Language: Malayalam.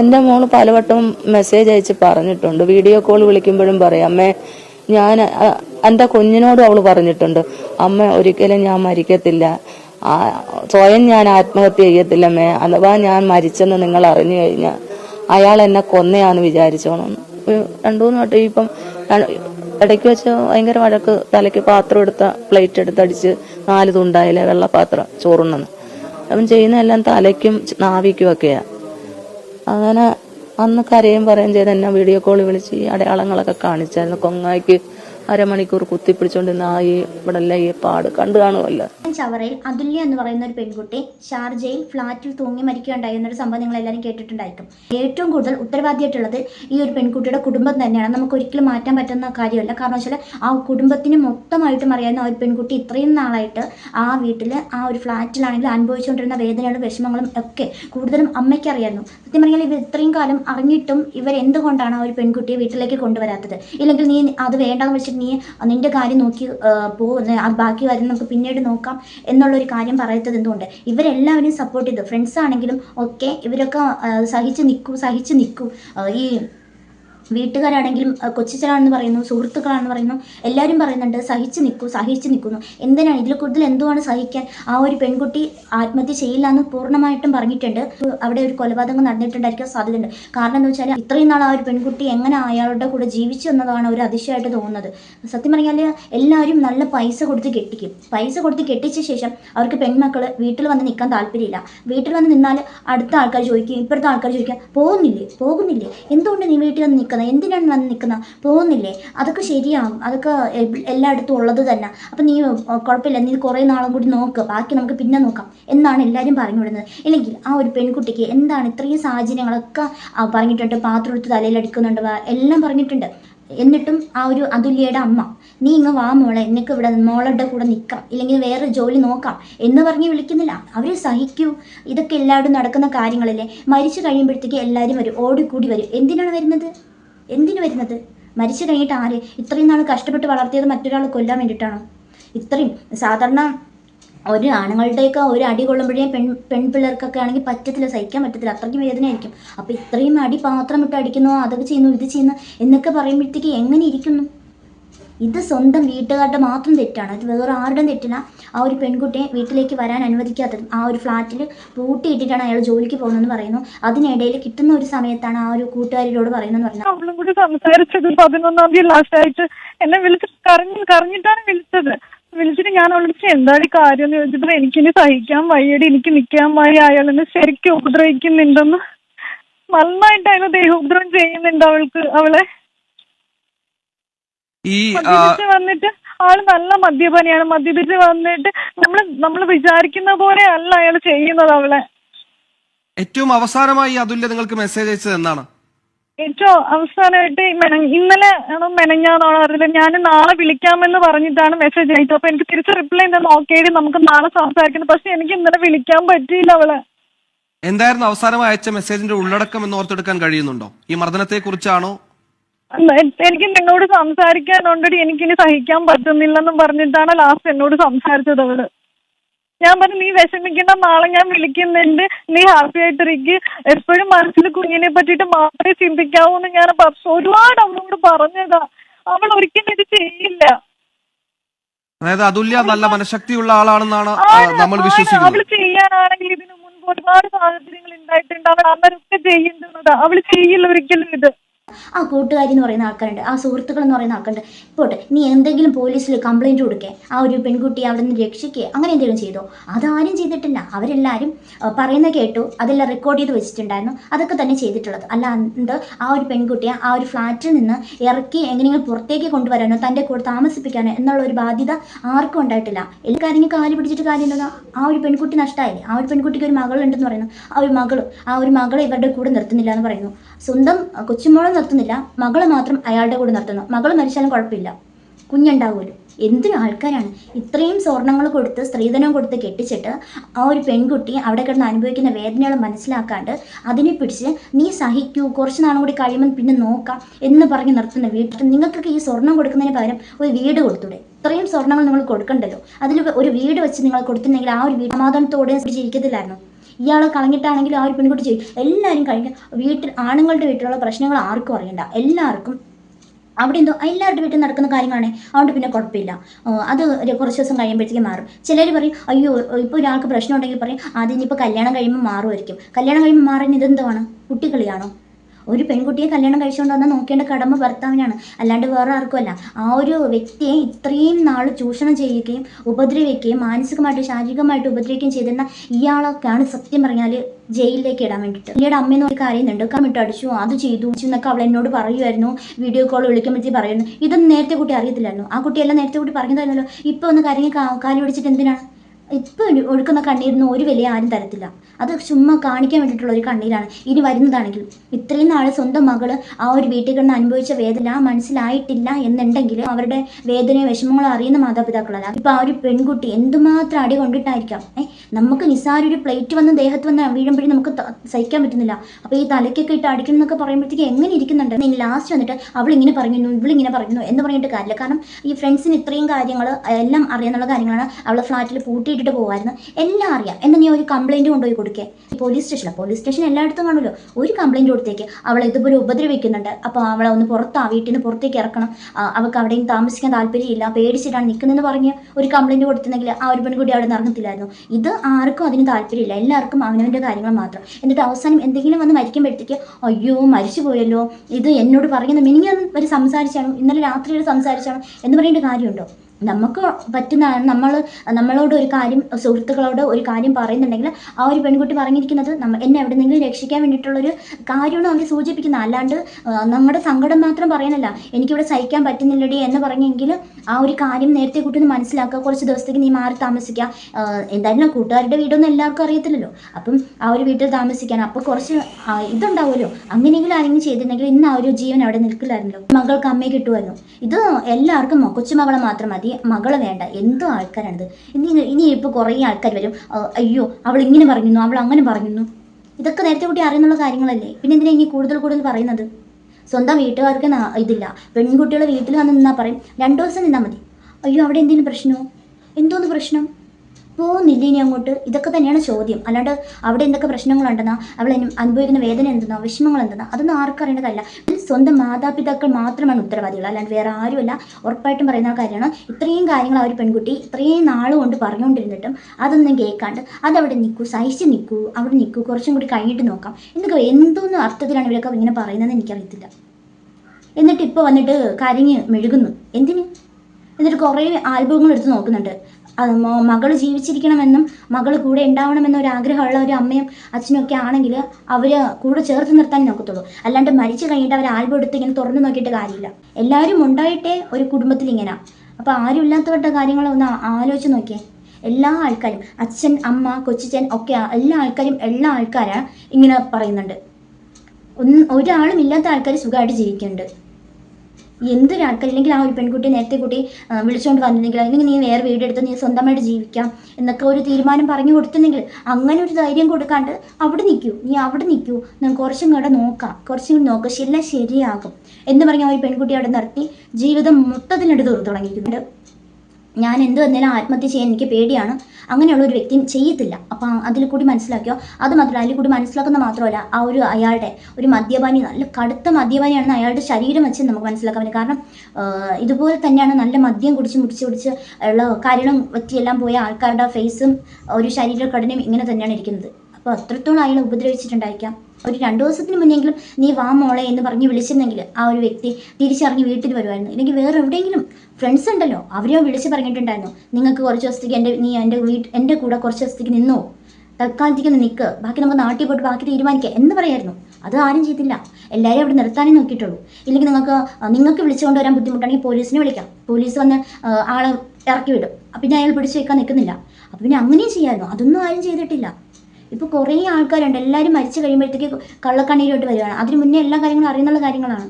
എന്റെ മോൾ പലവട്ടം മെസ്സേജ് അയച്ച് പറഞ്ഞിട്ടുണ്ട്. വീഡിയോ കോൾ വിളിക്കുമ്പോഴും പറയും അമ്മേ ഞാൻ എന്റെ കുഞ്ഞിനോടും അവൾ പറഞ്ഞിട്ടുണ്ട്. അമ്മ ഒരിക്കലും ഞാൻ മരിക്കത്തില്ല. സ്വയം ഞാൻ ആത്മഹത്യ ചെയ്യത്തില്ല അമ്മേ. അഥവാ ഞാൻ മരിച്ചെന്ന് നിങ്ങൾ അറിഞ്ഞു കഴിഞ്ഞാൽ അയാൾ എന്നെ കൊന്നയാന്ന് വിചാരിച്ചോണം. രണ്ടുമൂന്ന് രണ്ടു മൂന്ന് വട്ടം ഇപ്പം ഇടയ്ക്ക് വെച്ച് ഭയങ്കര വഴക്ക് തലയ്ക്ക് പാത്രം എടുത്ത പ്ലേറ്റ് എടുത്തടിച്ച് നാല് തുണ്ടായില്ലേ വെള്ളപ്പാത്രം ചോറുണ്ണെന്ന്. അവൻ ചെയ്യുന്ന എല്ലാം തലയ്ക്കും നാവിക്കും ഒക്കെയാ. അങ്ങനെ അന്ന് കരയും പറയുകയും ചെയ്ത് എന്നെ വീഡിയോ കോൾ വിളിച്ച് ഈ അടയാളങ്ങളൊക്കെ കാണിച്ചായിരുന്നു. കൊങ്ങായിക്ക് അരമണിക്കൂർ കുത്തിപ്പിടിച്ചോണ്ട് ആ ഈ ഇവിടെ എല്ലാം ഈ പാട് കണ്ടു കാണുമല്ലോ. ചവറയിൽ അതുല്യ എന്ന് പറയുന്ന ഒരു പെൺകുട്ടി ഷാർജയിൽ ഫ്ളാറ്റിൽ തൂങ്ങി മരിക്കുകയുണ്ടായി എന്നൊരു സംഭവം നിങ്ങൾ എല്ലാവരും കേട്ടിട്ടുണ്ടായിരിക്കും. ഏറ്റവും കൂടുതൽ ഉത്തരവാദിയായിട്ടുള്ളത് ഈ ഒരു പെൺകുട്ടിയുടെ കുടുംബം തന്നെയാണ്. നമുക്ക് ഒരിക്കലും മാറ്റാൻ പറ്റുന്ന കാര്യമല്ല. കാരണം വെച്ചാൽ ആ കുടുംബത്തിന് മൊത്തമായിട്ടും അറിയാവുന്ന ആ ഒരു പെൺകുട്ടി ഇത്രയും നാളായിട്ട് ആ വീട്ടിൽ ആ ഒരു ഫ്ളാറ്റിലാണെങ്കിൽ അനുഭവിച്ചുകൊണ്ടിരുന്ന വേദനകളും വിഷമങ്ങളും ഒക്കെ കൂടുതലും അമ്മയ്ക്ക് സത്യം പറഞ്ഞാൽ ഇവർ ഇത്രയും കാലം അറിഞ്ഞിട്ടും ഇവർ എന്തുകൊണ്ടാണ് ആ ഒരു പെൺകുട്ടിയെ വീട്ടിലേക്ക് കൊണ്ടുവരാത്തത്? ഇല്ലെങ്കിൽ നീ അത് വേണ്ടെന്ന് വെച്ചിട്ട് നീ നിന്റെ കാര്യം നോക്കി പോകുന്ന ബാക്കി കാര്യം നമുക്ക് പിന്നീട് നോക്കാം എന്നുള്ളൊരു കാര്യം പറയത്തത് എന്തുകൊണ്ട്? ഇവരെല്ലാവരും സപ്പോർട്ട് ചെയ്തു. ഫ്രണ്ട്സ് ആണെങ്കിലും ഒക്കെ ഇവരൊക്കെ സഹിച്ച് നിൽക്കൂ സഹിച്ച് നിൽക്കൂ ഈ വീട്ടുകാരാണെങ്കിലും കൊച്ചിച്ചനാണെന്ന് പറയുന്നു സുഹൃത്തുക്കളാണെന്ന് പറയുന്നു എല്ലാവരും പറയുന്നുണ്ട് സഹിച്ചു നിൽക്കൂ സഹിച്ചു നിൽക്കുന്നു. എന്തിനാണ് ഇതിൽ കൂടുതൽ എന്തുവാണ് സഹിക്കാൻ? ആ ഒരു പെൺകുട്ടി ആത്മഹത്യ ചെയ്യില്ല എന്ന് പൂർണമായിട്ടും പറഞ്ഞിട്ടുണ്ട്. അവിടെ ഒരു കൊലപാതകം നടന്നിട്ടുണ്ടായിരിക്കാൻ സാധ്യതയുണ്ട്. കാരണം എന്താ വെച്ചാൽ ഇത്രയും നാൾ ആ ഒരു പെൺകുട്ടി എങ്ങനെ അയാളുടെ കൂടെ ജീവിച്ചു എന്നതാണ് ഒരു അതിശയമായിട്ട് തോന്നുന്നത്. സത്യം പറഞ്ഞാൽ എല്ലാവരും നല്ല പൈസ കൊടുത്ത് കെട്ടിക്കും. പൈസ കൊടുത്ത് കെട്ടിച്ച ശേഷം അവർക്ക് പെൺമക്കൾ വീട്ടിൽ വന്ന് നിൽക്കാൻ താല്പര്യമില്ല. വീട്ടിൽ വന്ന് നിന്നാൽ അടുത്ത ആൾക്കാർ ചോദിക്കും ഇപ്പോഴത്തെ ആൾക്കാർ ചോദിക്കാം പോകുന്നില്ലേ? പോകുന്നില്ലേ? എന്തുകൊണ്ട് നീ വീട്ടിൽ വന്ന് നിൽക്കുന്നത് എന്തിനാണ് വന്ന് നിൽക്കുന്നത് പോകുന്നില്ലേ? അതൊക്കെ ശരിയാകും അതൊക്കെ എല്ലായിടത്തും ഉള്ളത് തന്നെ. അപ്പം നീ കുഴപ്പമില്ല. നീ കുറേ നാളും കൂടി നോക്ക്. ബാക്കി നമുക്ക് പിന്നെ നോക്കാം. എന്നാണ് എല്ലാവരും പറഞ്ഞു വിടുന്നത്. ഇല്ലെങ്കിൽ ആ ഒരു പെൺകുട്ടിക്ക് എന്താണ് ഇത്രയും സാഹചര്യങ്ങളൊക്കെ പറഞ്ഞിട്ടുണ്ട്. പാത്രം എടുത്ത് വ- എല്ലാം പറഞ്ഞിട്ടുണ്ട്. എന്നിട്ടും ആ ഒരു അതുല്യയുടെ അമ്മ നീ ഇങ്ങ് വാ മോളെ. നിനക്ക് ഇവിടെ മോളുടെ കൂടെ നിൽക്കാം. ഇല്ലെങ്കിൽ വേറെ ജോലി നോക്കാം. എന്ന് പറഞ്ഞ് വിളിക്കുന്നില്ല. അവർ സഹിക്കൂ. ഇതൊക്കെ എല്ലാവരും നടക്കുന്ന കാര്യങ്ങളല്ലേ. മരിച്ചു കഴിയുമ്പോഴത്തേക്ക് എല്ലാവരും വരും. ഓടിക്കൂടി വരും. എന്തിനാണ് വരുന്നത്? എന്തിനു വരുന്നത്? മരിച്ചു കഴിഞ്ഞിട്ട് ആര്? ഇത്രയും നാൾ കഷ്ടപ്പെട്ട് വളർത്തിയത് മറ്റൊരാൾ കൊല്ലാൻ വേണ്ടിയിട്ടാണോ? ഇത്രയും സാധാരണ ഒരു ആണുങ്ങളുടെയൊക്കെ ഒരു അടി കൊള്ളുമ്പോഴേ പെൺ പെൺപിള്ളേർക്കൊക്കെ ആണെങ്കിൽ പറ്റത്തില്ല സഹിക്കാൻ പറ്റത്തില്ല. അത്രയ്ക്ക് വേദനയായിരിക്കും. അപ്പോൾ ഇത്രയും അടി പാത്രം ഇട്ട് അടിക്കുന്നു അതൊക്കെ ചെയ്യുന്നു ഇത് ചെയ്യുന്നു എന്നൊക്കെ പറയുമ്പോഴത്തേക്ക് എങ്ങനെ ഇരിക്കുന്നു? ഇത് സ്വന്തം വീട്ടുകാരുടെ മാത്രം തെറ്റാണ്. ഇത് വേറെ ആരുടെയും തെറ്റില്ല ആ ഒരു പെൺകുട്ടിയെ വീട്ടിലേക്ക് വരാൻ അനുവദിക്കാത്തതും ആ ഒരു ഫ്ലാറ്റിൽ പൂട്ടിയിട്ടിട്ടാണ് അയാൾ ജോലിക്ക് പോകുന്നതെന്ന് പറയുന്നു. അതിനിടയിൽ കിട്ടുന്ന ഒരു സമയത്താണ് ആ ഒരു കൂട്ടുകാരിയോട് പറയുന്നതെന്ന് പറയുന്നത്. അവളും കൂടി ലാസ്റ്റ് ആയിട്ട് എന്നെ കറങ്ങി വിളിച്ചത്. വിളിച്ചിട്ട് ഞാൻ അവളോട് എന്താടി കാര്യം? എന്ന് ചോദിച്ചപ്പോൾ എനിക്കിനി സഹിക്കാൻ വയ്യടി എനിക്ക് നിൽക്കാൻ വയ്യ. അയാൾ എന്നെ ശരിക്കും ഉപദ്രവിക്കുന്നുണ്ടെന്ന്. നന്നായിട്ട് അയാൾ ദേഹോപദ്രവം ചെയ്യുന്നുണ്ട് അവൾക്ക് അവളെ. ഈ വന്നിട്ട് ആൾ നല്ല മദ്യപാനിയാണ്. മദ്യപിച്ച് വന്നിട്ട് നമ്മൾ നമ്മൾ വിചാരിക്കുന്ന പോലെ അല്ല അയാൾ ചെയ്യുന്നത് അവളെ. ഏറ്റവും അവസാനമായി അതുല്യ നിങ്ങൾക്ക് മെസ്സേജ് അയച്ചത് എന്നാണ് ഏറ്റവും അവസാനമായിട്ട് ഇന്നലെ ആണോ മെനഞ്ഞാന്നാണോ അറിയില്ല ഞാൻ നാളെ വിളിക്കാമെന്ന് പറഞ്ഞിട്ടാണ് മെസ്സേജ് അയച്ചത്. അപ്പൊ എനിക്ക് തിരിച്ച് റിപ്ലൈ ഉണ്ടെന്ന് ഓക്കെ നമുക്ക് നാളെ സംസാരിക്കണം. പക്ഷെ എനിക്ക് ഇന്നലെ വിളിക്കാൻ പറ്റിയില്ല അവളെ. എന്തായിരുന്നു അവസാനമായി അയച്ച മെസ്സേജിന്റെ ഉള്ളടക്കം എന്ന് ഓർത്തെടുക്കാൻ കഴിയുന്നുണ്ടോ? ഈ മർദ്ദനത്തെ കുറിച്ചാണോ എനിക്ക് നിന്നോട് സംസാരിക്കാനുണ്ടടി. എനിക്കിനി സഹിക്കാൻ പറ്റുന്നില്ലെന്നും പറഞ്ഞിട്ടാണ് ലാസ്റ്റ് എന്നോട് സംസാരിച്ചത് അവൾ. ഞാൻ പറഞ്ഞു നീ വിഷമിക്കണ്ട നാളെ ഞാൻ വിളിക്കുന്നുണ്ട്. നീ ഹാപ്പി ആയിട്ടിരിക്ക്. എപ്പോഴും മനസ്സിൽ കുഞ്ഞിനെ പറ്റിയിട്ട് മാത്രമേ ചിന്തിക്കാവൂ എന്ന് ഞാൻ ഒരുപാട് അവളോട് പറഞ്ഞതാ. അവൾ ഒരിക്കലും ഇത് ചെയ്യില്ല. അതായത് അതുല്യ നല്ല മനഃശക്തിയുള്ള ആളാണെന്നാണ് നമ്മൾ വിശ്വസിക്കുന്നത്. അവൾ ചെയ്യാനാണെങ്കിൽ ഇതിനു മുൻപ് ഒരുപാട് സാഹചര്യങ്ങൾ ഉണ്ടായിട്ടുണ്ട്. അവൾ ഒക്കെ ചെയ്യുന്നത് അവൾ ചെയ്യില്ല ഒരിക്കലും ഇത്. ആ കൂട്ടുകാരി എന്ന് പറയുന്ന ആൾക്കാരുണ്ട് ആ സുഹൃത്തുക്കൾ എന്ന് പറയുന്ന ആൾക്കാരുണ്ട്. പോട്ടെ നീ എന്തെങ്കിലും പോലീസിൽ കംപ്ലൈന്റ് കൊടുക്കേ ആ ഒരു പെൺകുട്ടിയെ അവിടെ നിന്ന് രക്ഷിക്കുക അങ്ങനെ എന്തെങ്കിലും ചെയ്തോ? അതാരും ചെയ്തിട്ടില്ല. അവരെല്ലാവരും പറയുന്ന കേട്ടു അതെല്ലാം റെക്കോർഡ് ചെയ്ത് വെച്ചിട്ടുണ്ടായിരുന്നു. അതൊക്കെ തന്നെ ചെയ്തിട്ടുള്ളത്. അല്ലാണ്ട് ആ ഒരു പെൺകുട്ടിയെ ആ ഒരു ഫ്ലാറ്റിൽ നിന്ന് ഇറക്കി എങ്ങനെയെങ്കിലും പുറത്തേക്ക് കൊണ്ടുവരാനോ തന്റെ കൂടെ താമസിപ്പിക്കാനോ എന്നുള്ള ഒരു ബാധ്യത ആർക്കും ഉണ്ടായിട്ടില്ല. എല്ലാ കാര്യങ്ങൾ കാൽ പിടിച്ചിട്ട് കാര്യമില്ല ആ ഒരു പെൺകുട്ടി നഷ്ടമായില്ലേ ആ ഒരു പെൺകുട്ടിക്ക് ഒരു മകളുണ്ടെന്ന് പറയുന്നു. ആ ഒരു മകൾ ആ ഒരു മകളെ ഇവരുടെ കൂടെ നിർത്തുന്നില്ല എന്ന് പറയുന്നു. സ്വന്തം കൊച്ചുമോളെ നിർത്തുന്നില്ല മകളെ മാത്രം അയാളുടെ കൂടെ നിർത്തുന്നു മകൾ മരിച്ചാലും കുഴപ്പമില്ല. കുഞ്ഞുണ്ടാവുമല്ലോ. എന്തൊരു ആൾക്കാരാണ്. ഇത്രയും സ്വർണങ്ങൾ കൊടുത്ത് സ്ത്രീധനം കൊടുത്ത് കെട്ടിച്ചിട്ട് ആ ഒരു പെൺകുട്ടി അവിടെ കിടന്ന് അനുഭവിക്കുന്ന വേദനകൾ മനസ്സിലാക്കാണ്ട് അതിനെ പിടിച്ച് നീ സഹിക്കൂ കുറച്ച് നാളും കൂടി കഴിയുമ്പോൾ പിന്നെ നോക്കാം എന്ന് പറഞ്ഞ് നിർത്തുന്ന വീട്ടിൽ നിങ്ങൾക്കൊക്കെ ഈ സ്വർണം കൊടുക്കുന്നതിന് പകരം ഒരു വീട് കൊടുത്തൂടെ? ഇത്രയും സ്വർണങ്ങൾ നിങ്ങൾ കൊടുക്കണ്ടല്ലോ? അതിൽ ഒരു വീട് വെച്ച് നിങ്ങൾ കൊടുത്തിട്ടുണ്ടെങ്കിൽ ആ ഒരു വീട് സമാധാനത്തോടെ ജീവിക്കത്തില്ലായിരുന്നു ഇയാളെ കളഞ്ഞിട്ടാണെങ്കിലും ആ ഒരു പെൺകുട്ടി ചെയ്യും. എല്ലാവരും കഴിഞ്ഞ വീട്ടിൽ ആണുങ്ങളുടെ വീട്ടിലുള്ള പ്രശ്നങ്ങൾ ആർക്കും അറിയണ്ട. എല്ലാവർക്കും അവിടെ എന്തോ എല്ലാവരുടെ വീട്ടിൽ നടക്കുന്ന കാര്യങ്ങളാണ് അതുകൊണ്ട് പിന്നെ കുഴപ്പമില്ല. അത് കുറച്ച് ദിവസം കഴിയുമ്പോഴത്തേക്കും മാറും. ചിലർ പറയും അയ്യോ ഇപ്പോൾ ഒരാൾക്ക് പ്രശ്നം ഉണ്ടെങ്കിൽ പറയും അത് ഇനിയിപ്പോൾ കല്യാണം കഴിയുമ്പോൾ മാറുമായിരിക്കും. കല്യാണം കഴിയുമ്പോൾ മാറാൻ ഇതെന്തുവാണ് കുട്ടികളിയാണോ? ഒരു പെൺകുട്ടിയെ കല്യാണം കഴിച്ചുകൊണ്ട് വന്നാൽ നോക്കേണ്ട കടമ ഭർത്താവിനാണ്. അല്ലാണ്ട് വേറെ ആർക്കുമല്ല ആ ഒരു വ്യക്തിയെ ഇത്രയും നാൾ ചൂഷണം ചെയ്യുകയും ഉപദ്രവിക്കുകയും മാനസികമായിട്ട് ശാരീരികമായിട്ട് ഉപദ്രവിക്കുകയും ചെയ്തിരുന്ന ഇയാളൊക്കെയാണ് സത്യം പറഞ്ഞാൽ ജയിലിലേക്ക് ഇടാൻ വേണ്ടിയിട്ട്. പിന്നീട് അമ്മയെന്ന് ഒരു കരയുന്നുണ്ട് കമ്മിട്ട് അടിച്ചു അത് ചെയ്തു എന്നൊക്കെ അവൾ എന്നോട് പറയുമായിരുന്നു വീഡിയോ കോൾ വിളിക്കുമ്പോഴത്തേക്ക് പറയുന്നു. ഇതൊന്നും നേരത്തെ കുട്ടി അറിയത്തില്ലായിരുന്നു. ആ കുട്ടിയെല്ലാം നേരത്തെ കുട്ടി പറഞ്ഞതായിരുന്നല്ലോ. ഇപ്പോൾ ഒന്ന് കരങ്ങി കാൽ പിടിച്ചിട്ട് എന്തിനാണ്? ഇപ്പൊ ഒഴു- ഒഴുക്കുന്ന കണ്ണീരിന് ഒരു വില ആരും തരത്തില്ല. അത് ചുമ്മാ കാണിക്കാൻ വേണ്ടിയിട്ടുള്ള ഒരു കണ്ണീരാണ്. ഇനി വരുന്നതാണെങ്കിലും ഇത്രയും നാൾ സ്വന്തം മകൾ ആ ഒരു വീട്ടിൽ കിടന്ന് അനുഭവിച്ച വേദന മനസ്സിലായിട്ടില്ല എന്നുണ്ടെങ്കിൽ അവരുടെ വേദനയും വിഷമങ്ങളും അറിയുന്ന മാതാപിതാക്കളല്ല. ഇപ്പൊ ആ ഒരു പെൺകുട്ടി എന്തുമാത്രം അടി കൊണ്ടിട്ടായിരിക്കാം? ഏ? നമുക്ക് നിസ്സാര ഒരു പ്ലേറ്റ് വന്ന് ദേഹത്ത് വന്ന് വീഴുമ്പോഴും നമുക്ക് സഹിക്കാൻ പറ്റുന്നില്ല. അപ്പൊ ഈ തലയ്ക്കൊക്കെ ഇട്ട് അടിക്കണം എന്നൊക്കെ പറയുമ്പോഴത്തേക്ക് എങ്ങനെ ഇരിക്കുന്നുണ്ട്? നീ ലാസ്റ്റ് വന്നിട്ട് ഇങ്ങനെ പറയുന്നു ഇവളിങ്ങനെ പറയുന്നു എന്ന് പറഞ്ഞിട്ട് കാര്യമില്ല. കാരണം ഈ ഫ്രണ്ട്സിന് ഇത്രയും കാര്യങ്ങൾ എല്ലാം അറിയാന്നുള്ള കാര്യങ്ങളാണ് അവളെ ഫ്ലാറ്റിൽ പൂട്ടിയിട്ടിട്ട് പോകുമായിരുന്നു എല്ലാം അറിയാം. എന്നെ നീ ഒരു കംപ്ലൈന്റ് കൊണ്ടുപോയി കൊടുക്കേ. പോലീസ് സ്റ്റേഷനിലാണ് പോലീസ് സ്റ്റേഷൻ എല്ലായിടത്തും കാണുമല്ലോ. ഒരു കംപ്ലൈന്റ് കൊടുത്തേക്ക്. അവളെ ഇതുപോലെ ഉപദ്രവിക്കുന്നുണ്ട്. അപ്പോൾ അവളെ ഒന്ന് പുറത്താ വീട്ടിൽ നിന്ന് പുറത്തേക്ക് ഇറക്കണം. അവൾക്ക് അവിടെയും താമസിക്കാൻ താല്പര്യമില്ല. പേടിച്ചിട്ടാണ് നിൽക്കുന്നതെന്ന് പറഞ്ഞ് ഒരു കംപ്ലൈന്റ് കൊടുത്തിരുന്നെങ്കിൽ ആ ഒരു പെൺകുട്ടി അവിടെ നിന്ന് ഇത് ആർക്കും അതിന് താല്പര്യമില്ല. എല്ലാവർക്കും അവനവന്റെ കാര്യങ്ങൾ മാത്രം. എന്നിട്ട് അവസാനം എന്തെങ്കിലും വന്ന് മരിക്കുമ്പോഴത്തേക്ക് അയ്യോ മരിച്ചു പോയല്ലോ. ഇത് എന്നോട് പറയുന്ന മിനിങ്ങാന്ന് ഒരു സംസാരിച്ചാണ്? ഇന്നലെ രാത്രിയിൽ സംസാരിച്ചാണ്? എന്ന് പറയേണ്ട കാര്യമുണ്ടോ? നമുക്ക് പറ്റുന്ന നമ്മൾ നമ്മളോട് ഒരു കാര്യം സുഹൃത്തുക്കളോട് ഒരു കാര്യം പറയുന്നുണ്ടെങ്കിൽ ആ ഒരു പെൺകുട്ടി പറഞ്ഞിരിക്കുന്നത് നമ്മ എന്നെ എവിടെന്നെങ്കിലും രക്ഷിക്കാൻ വേണ്ടിയിട്ടുള്ളൊരു കാര്യമാണ് അവർ സൂചിപ്പിക്കുന്നത്. അല്ലാണ്ട് നമ്മുടെ സങ്കടം മാത്രം പറയാനല്ല എനിക്കിവിടെ സഹിക്കാൻ പറ്റുന്നില്ലടി എന്ന് പറഞ്ഞെങ്കിൽ ആ ഒരു കാര്യം നേരത്തെ കുട്ടി മനസ്സിലാക്കുക. കുറച്ച് ദിവസത്തേക്ക് നീ മാറി താമസിക്കുക. എന്തായാലും കൂട്ടുകാരുടെ വീടൊന്നും എല്ലാവർക്കും അറിയത്തില്ലല്ലോ. അപ്പം ആ ഒരു വീട്ടിൽ താമസിക്കാൻ. അപ്പോൾ കുറച്ച് ഇതുണ്ടാവുമല്ലോ. അങ്ങനെയെങ്കിലും ആരെങ്കിലും ചെയ്തിട്ടുണ്ടെങ്കിൽ ഇന്ന് ആ ഒരു ജീവൻ അവിടെ നിൽക്കില്ലായിരുന്നല്ലോ. മകൾക്ക് അമ്മയെ കിട്ടുമല്ലോ ഇത് എല്ലാവർക്കും കൊച്ചുമകളെ മാത്രം മതി. മകളെ വേണ്ട. എന്തോ ആൾക്കാരാണിത്. ഇനി ഇനി ഇപ്പോൾ കുറേ ആൾക്കാർ വരും. അയ്യോ അവൾ ഇങ്ങനെ പറഞ്ഞു അവൾ അങ്ങനെ പറഞ്ഞു ഇതൊക്കെ നേരത്തെ കുട്ടി അറിയുന്നുള്ള കാര്യങ്ങളല്ലേ? പിന്നെ എന്തിനാ ഇനി കൂടുതൽ കൂടുതൽ പറയുന്നത്? സ്വന്തം വീട്ടുകാർക്ക് ഇതില്ല. പെൺകുട്ടികൾ വീട്ടിൽ വന്ന് നിന്നാൽ പറയും രണ്ടു ദിവസം നിന്നാൽ മതി. അയ്യോ അവിടെ എന്തെങ്കിലും പ്രശ്നമോ? എന്തോന്ന് പ്രശ്നം? പോകുന്നില്ല ഇനി അങ്ങോട്ട് ഇതൊക്കെ തന്നെയാണ് ചോദ്യം. അല്ലാണ്ട് അവിടെ എന്തൊക്കെ പ്രശ്നങ്ങളുണ്ടെന്നാ അവൾ അനുഭവിക്കുന്ന വേദന എന്തെന്നോ വിഷമങ്ങൾ എന്തെന്നോ അതൊന്നും ആർക്കറിയേണ്ടതല്ല സ്വന്തം മാതാപിതാക്കൾ മാത്രമാണ് ഉത്തരവാദികൾ. അല്ലാണ്ട് വേറെ ആരുമല്ല. ഉറപ്പായിട്ടും പറയുന്ന കാര്യമാണ്. ഇത്രയും കാര്യങ്ങൾ ആ ഒരു പെൺകുട്ടി ഇത്രയും നാൾ കൊണ്ട് പറഞ്ഞുകൊണ്ടിരുന്നിട്ടും അതൊന്നും കേൾക്കാണ്ട് അതവിടെ നിൽക്കൂ സഹിച്ച് നിൽക്കൂ അവിടെ നിൽക്കൂ കുറച്ചും കൂടി കഴിഞ്ഞിട്ട് നോക്കാം. എന്നൊക്കെ എന്തോന്നും അർത്ഥത്തിലാണ് ഇവരൊക്കെ ഇങ്ങനെ പറയുന്നതെന്ന് എനിക്കറിയത്തില്ല. എന്നിട്ട് ഇപ്പോൾ വന്നിട്ട് കരഞ്ഞ് മെഴുകുന്നു. എന്തിന്? എന്നിട്ട് കുറേ ആൽബങ്ങൾ എടുത്ത് നോക്കുന്നുണ്ട്. അത് മോ- ജീവിച്ചിരിക്കണമെന്നും മകൾ കൂടെ ഉണ്ടാവണമെന്നും ഒരു ആഗ്രഹമുള്ള ഒരു അമ്മയും അച്ഛനും ഒക്കെ ആണെങ്കിൽ അവർ കൂടെ ചേർത്ത് നിർത്താൻ നോക്കത്തുള്ളൂ. അല്ലാണ്ട് മരിച്ചു കഴിഞ്ഞിട്ട് അവർ ആൽബം എടുത്ത് ഇങ്ങനെ തുറന്നു നോക്കിയിട്ട് കാര്യമില്ല. എല്ലാവരും ഉണ്ടായിട്ടേ ഒരു കുടുംബത്തിൽ ഇങ്ങനെ. അപ്പോൾ ആരും ഇല്ലാത്തവരുടെ കാര്യങ്ങളൊന്ന് ആലോചിച്ച് നോക്കിയേ. എല്ലാ ആൾക്കാരും അച്ഛൻ അമ്മ കൊച്ചിച്ചൻ ഒക്കെ എല്ലാ ആൾക്കാരും എല്ലാ ആൾക്കാരാണ് ഇങ്ങനെ പറയുന്നുണ്ട്. ഒന്ന് ഒരാളും ഇല്ലാത്ത ആൾക്കാർ സുഖമായിട്ട് ജീവിക്കുന്നുണ്ട്. എന്തൊരാൾക്കാർ ഇല്ലെങ്കിൽ ആ ഒരു പെൺകുട്ടി നേരത്തെ കുട്ടി വിളിച്ചുകൊണ്ട് വന്നിരുന്നെങ്കിൽ അല്ലെങ്കിൽ നീ വേറെ വീടെടുത്ത് നീ സ്വന്തമായിട്ട് ജീവിക്കാം എന്നൊക്കെ ഒരു തീരുമാനം പറഞ്ഞു കൊടുത്തിരുന്നെങ്കിൽ അങ്ങനെ ഒരു ധൈര്യം കൊടുക്കാണ്ട് അവിടെ നിൽക്കൂ. നീ അവിടെ നിൽക്കൂ. ഞാൻ കുറച്ചും കൂടെ നോക്കാം. കുറച്ചും കൂടി നോക്കാം. ശരിയാകും എന്ന് പറഞ്ഞ് ആ ഒരു പെൺകുട്ടി അവിടെ നിർത്തി. ജീവിതം മൊത്തത്തിനെടുത്ത് തീർത്തു തുടങ്ങിയിട്ടുണ്ട് ഞാൻ എന്ത് വന്നാലും ആത്മഹത്യ ചെയ്യാൻ എനിക്ക് പേടിയാണ്. അങ്ങനെയുള്ള ഒരു വ്യക്തിയും ചെയ്യത്തില്ല. അപ്പം അതിൽ കൂടി മനസ്സിലാക്കിയോ? അത് മാത്രമല്ല അതിൽ കൂടി മനസ്സിലാക്കുന്ന മാത്രമല്ല ആ ഒരു അയാളുടെ ഒരു മദ്യപാനി നല്ല കടുത്ത മദ്യപാനിയാണെന്ന് അയാളുടെ ശരീരം വെച്ച് നമുക്ക് മനസ്സിലാക്കാൻ കാരണം ഇതുപോലെ തന്നെയാണ് നല്ല മദ്യം കുടിച്ച് മുടിച്ച് കുടിച്ച് ഉള്ള കാര്യങ്ങളും പറ്റിയെല്ലാം പോയ ആൾക്കാരുടെ ഫേസും ഒരു ശരീരഘടനയും ഇങ്ങനെ തന്നെയാണ് ഇരിക്കുന്നത്. അപ്പോൾ അത്രത്തോളം അയാളെ ഉപദ്രവിച്ചിട്ടുണ്ടായിരിക്കാം. ഒരു രണ്ടു ദിവസത്തിന് മുന്നെങ്കിലും നീ വാ മോളെ എന്ന് പറഞ്ഞ് വിളിച്ചിരുന്നെങ്കിൽ ആ ഒരു വ്യക്തി തിരിച്ചറിഞ്ഞ് വീട്ടിൽ വരുമായിരുന്നു. ഇല്ലെങ്കിൽ വേറെ എവിടെയെങ്കിലും ഫ്രണ്ട്സ് ഉണ്ടല്ലോ അവരെയോ വിളിച്ച് പറഞ്ഞിട്ടുണ്ടായിരുന്നു. നിങ്ങൾക്ക് കുറച്ച് ദിവസത്തേക്ക് എന്റെ നീ എന്റെ വീട്ട് എന്റെ കൂടെ കുറച്ച് ദിവസത്തേക്ക് നിന്നോ? തൽക്കാലത്തേക്ക് ഒന്ന് നിൽക്ക് ബാക്കി നമുക്ക് നാട്ടിൽ പോയിട്ട് ബാക്കി തീരുമാനിക്കാം എന്ന് പറയായിരുന്നു. അത് ആരും ചെയ്തില്ല. എല്ലാവരും അവിടെ നിർത്താനേ നോക്കിയിട്ടുള്ളൂ. ഇല്ലെങ്കിൽ നിങ്ങൾക്ക് നിങ്ങൾക്ക് വിളിച്ചുകൊണ്ട് വരാൻ ബുദ്ധിമുട്ടാണെങ്കിൽ പോലീസിനെ വിളിക്കാം. പോലീസ് വന്ന് ആളെ ഇറക്കി വിടും. പിന്നെ അയാൾ പിടിച്ചു വെക്കാൻ നിൽക്കുന്നില്ല. അപ്പം പിന്നെ അങ്ങനെയും ചെയ്യാമായിരുന്നു അതൊന്നും ആരും ചെയ്തിട്ടില്ല. ഇപ്പോൾ കുറേ ആൾക്കാരുണ്ട്. എല്ലാവരും മരിച്ചു കഴിയുമ്പോഴത്തേക്ക് കള്ളക്കണ്ണീരോട്ട് വരികയാണ് അതിന് മുന്നേ എല്ലാ കാര്യങ്ങളും അറിയുന്നുള്ള കാര്യങ്ങളാണ്.